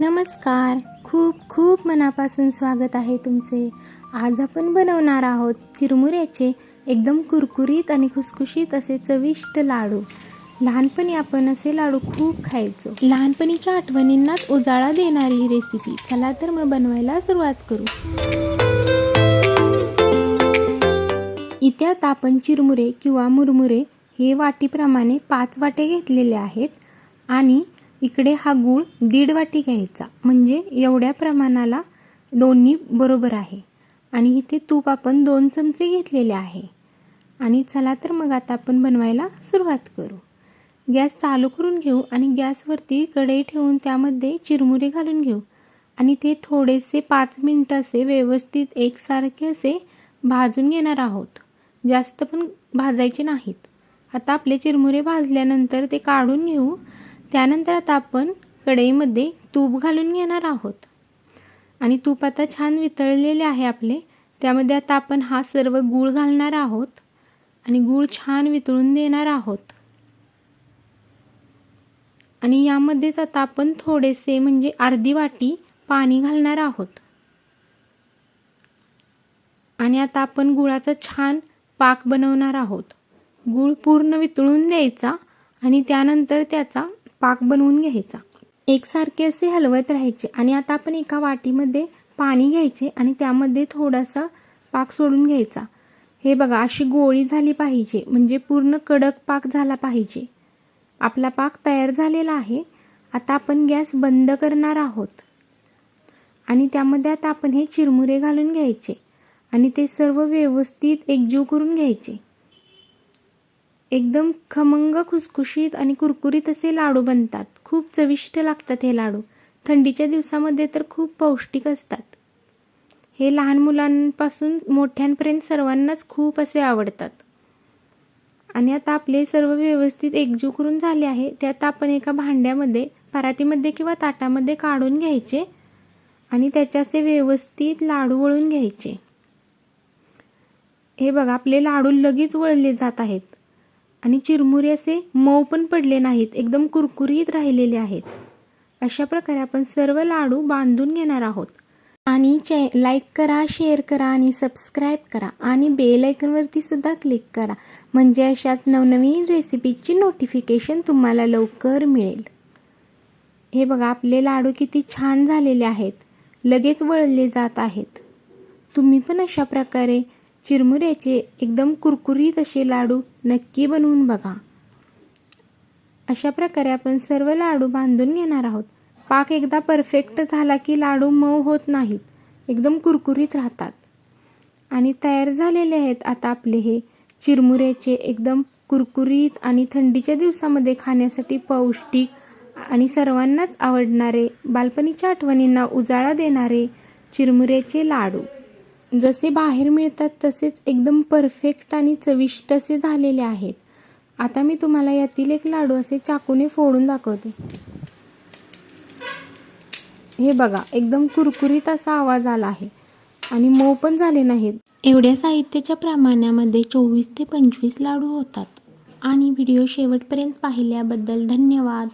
नमस्कार. खूप खूप मनापासून स्वागत आहे तुमचे. आज आपण बनवणार आहोत चिरमुऱ्याचे एकदम कुरकुरीत आणि खुसखुशीत असे चविष्ट लाडू. लहानपणी आपण असे लाडू खूप खायचो. लहानपणीच्या आठवणींनाच उजाळा देणारी ही रेसिपी चला तर मग बनवायला सुरुवात करू. इथे आता आपण चिरमुरे किंवा मुरमुरे हे वाटीप्रमाणे पाच वाटे घेतलेले आहेत आणि इकडे हा गूळ दीड वाटी घ्यायचा. म्हणजे एवढ्या प्रमाणाला दोन्ही बरोबर आहे. आणि इथे तूप आपण दोन चमचे घेतलेले आहे. आणि चला तर मग आता आपण बनवायला सुरुवात करू. गॅस चालू करून घेऊ आणि गॅसवरती कढई ठेवून त्यामध्ये चिरमुरे घालून घेऊ. आणि ते थोडेसे पाच मिनटं असे व्यवस्थित एकसारखे असे भाजून घेणार आहोत. जास्त पण भाजायचे नाहीत. आता आपले चिरमुरे भाजल्यानंतर ते काढून घेऊ. त्यानंतर आता आपण कढईमध्ये तूप घालून घेणार आहोत. आणि तूप आता छान वितळलेले आहे आपले. त्यामध्ये आता आपण हा सर्व गूळ घालणार आहोत. आणि गूळ छान वितळून देणार आहोत. आणि यामध्येच आता आपण थोडेसे म्हणजे अर्धी वाटी पाणी घालणार आहोत. आणि आता आपण गुळाचा छान पाक बनवणार आहोत. गूळ पूर्ण वितळून द्यायचा आणि त्यानंतर त्याचा पाक बनवून घ्यायचा. एकसारखे असे हलवत राहायचे आणि आता आपण एका वाटीमध्ये पाणी घ्यायचे आणि त्यामध्ये थोडासा पाक सोडून घ्यायचा. हे बघा अशी गोळी झाली पाहिजे म्हणजे पूर्ण कडक पाक झाला पाहिजे. आपला पाक तयार झालेला आहे. आता आपण गॅस बंद करणार आहोत. आणि त्यामध्ये आता आपण हे चिरमुरे घालून घ्यायचे आणि ते सर्व व्यवस्थित एकजीव करून घ्यायचे. एकदम खमंग खुसखुशीत आणि कुरकुरीत असे लाडू बनतात. खूप चविष्ट लागतात हे लाडू. थंडीच्या दिवसामध्ये तर खूप पौष्टिक असतात. हे लहान मुलांपासून मोठ्यांपर्यंत सर्वांनाच खूप असे आवडतात. आणि आता आपले सर्व व्यवस्थित एकजीव करून झाले आहे. ते आता आपण एका भांड्यामध्ये परातीमध्ये किंवा ताटामध्ये काढून घ्यायचे आणि त्याच्याचे व्यवस्थित लाडू वळून घ्यायचे. हे बघा आपले लाडू लगेच वळले जात आहेत. आणि चिरमुरे असे मऊ पण पडले नाहीत एकदम कुरकुरीत राहिलेले आहेत. अशा प्रकारे आपण सर्व लाडू बांधून घेणार आहोत. आणि चे लाईक करा शेअर करा आणि सबस्क्राईब करा. आणि बेल आयकनवरती सुद्धा क्लिक करा. म्हणजे अशाच नवनवीन रेसिपीची नोटिफिकेशन तुम्हाला लवकर मिळेल. हे बघा आपले लाडू किती छान झालेले आहेत. लगेच वळले जात आहेत. तुम्ही पण अशा प्रकारे चिरमुऱ्याचे एकदम कुरकुरीत असे लाडू नक्की बनवून बघा. अशा प्रकारे आपण सर्व लाडू बांधून घेणार आहोत. पाक एकदा परफेक्ट झाला की लाडू मऊ होत नाहीत. एकदम कुरकुरीत राहतात. आणि तयार झालेले आहेत आता आपले हे चिरमुऱ्याचे एकदम कुरकुरीत आणि थंडीच्या दिवसामध्ये खाण्यासाठी पौष्टिक आणि सर्वांनाच आवडणारे बालपणीच्या आठवणींना उजाळा देणारे चिरमुऱ्याचे लाडू. जसे बाहेर मिळतात तसेच एकदम परफेक्ट आणि चविष्ट असे झालेले आहेत. आता मी तुम्हाला यातील एक लाडू असे चाकूने फोडून दाखवते. हे बघा एकदम कुरकुरीत असा आवाज आला आहे. आणि मऊ पण झाले नाहीत. एवढ्या साहित्याच्या प्रमाणामध्ये चोवीस ते पंचवीस लाडू होतात. आणि व्हिडिओ शेवटपर्यंत पाहिल्याबद्दल धन्यवाद.